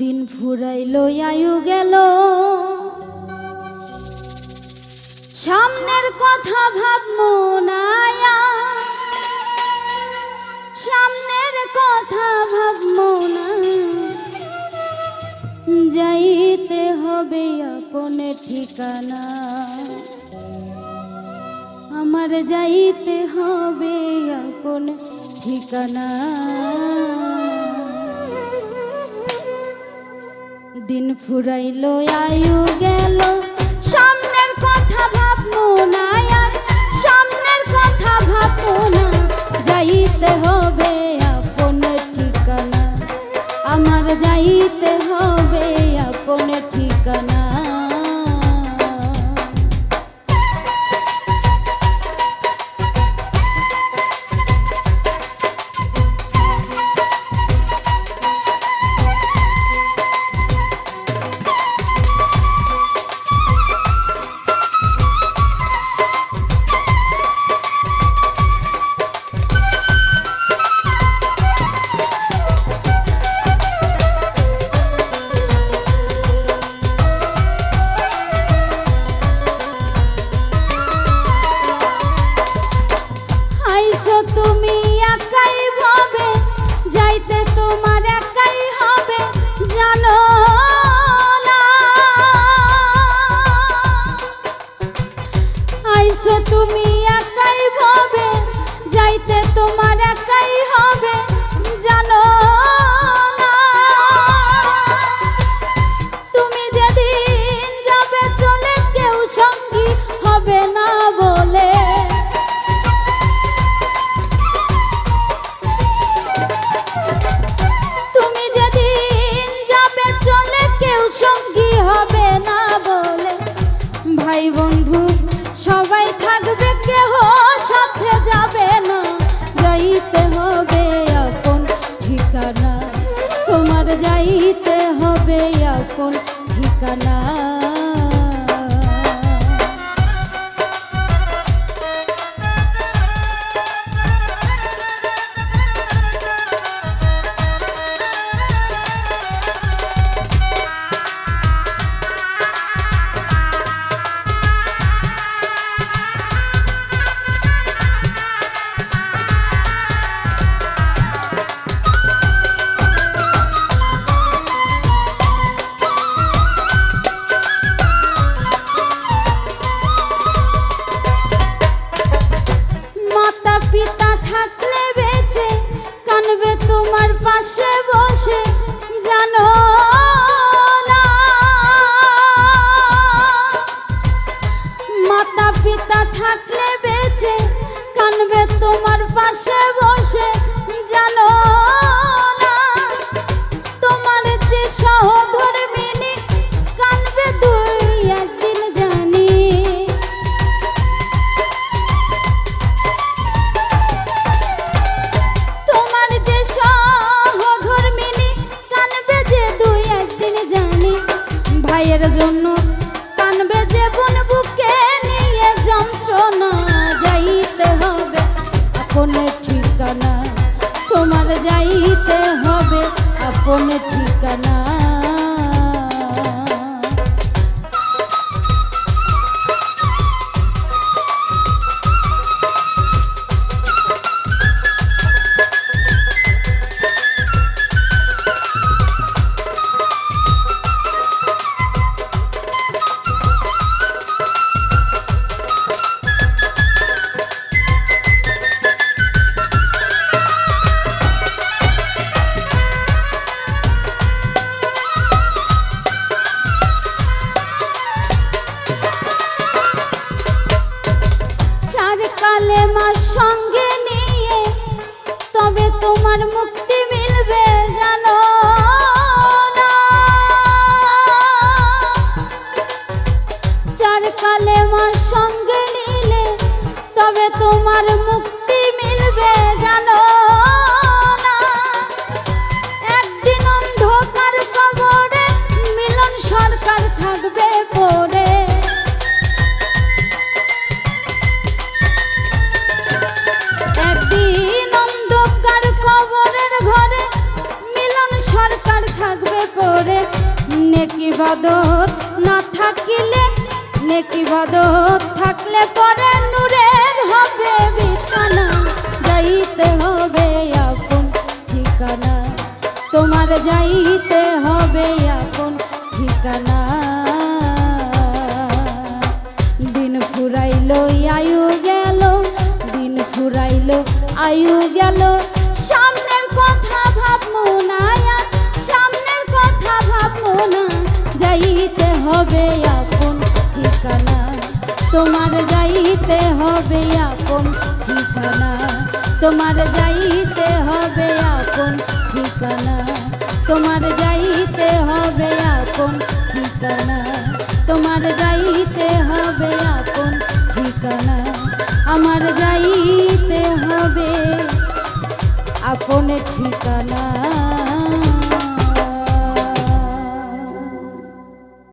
দিন ফুরাইলো আয়ু গেল। সামনের কথা ভাবমো নায়া সামনের কথা ভাবমো না। যাইতে হবে আপন ঠিকানা। আমার যাইতে হবে আপন ঠিকানা। দিন ফুরাইলো আয়ু গেল। সামনের কথা ভাববো সঙ্গী হবে না বলে। ভাই বন্ধু, সবাই থাকবে, কেহ সাথে যাবে না। যাইতে হবে আপন ঠিকানা। তোমার যাইতে হবে আপন ঠিকানা। জানো মাতা পিতা থাকলে বেঁচে কানবে তোমার পাশে বসে। আপন ঠিকানা? সঙ্গে নিয়ে তবে তোমার মুক্তি মিলবে জানো চার কালে মার সঙ্গে নিলে তবে তোমার বাদত না থাকিলে, নেকি বাদত থাকলে পরে নূরের হবে বিছানা। যাইতে হবে আপন ঠিকানা, তোমার যাইতে হবে আপন ঠিকানা। দিন ফুরাইলো, আয়ু গেল, দিন ফুরাইলো, আয়ু গেল তোমার যাইতে হবে আপন ঠিকানা। তোমার যাইতে হবে আপন ঠিকানা। তোমার যাইতে হবে আপন ঠিকানা। তোমার যাইতে হবে আপন ঠিকানা। আমার যাইতে হবে আপন ঠিকানা।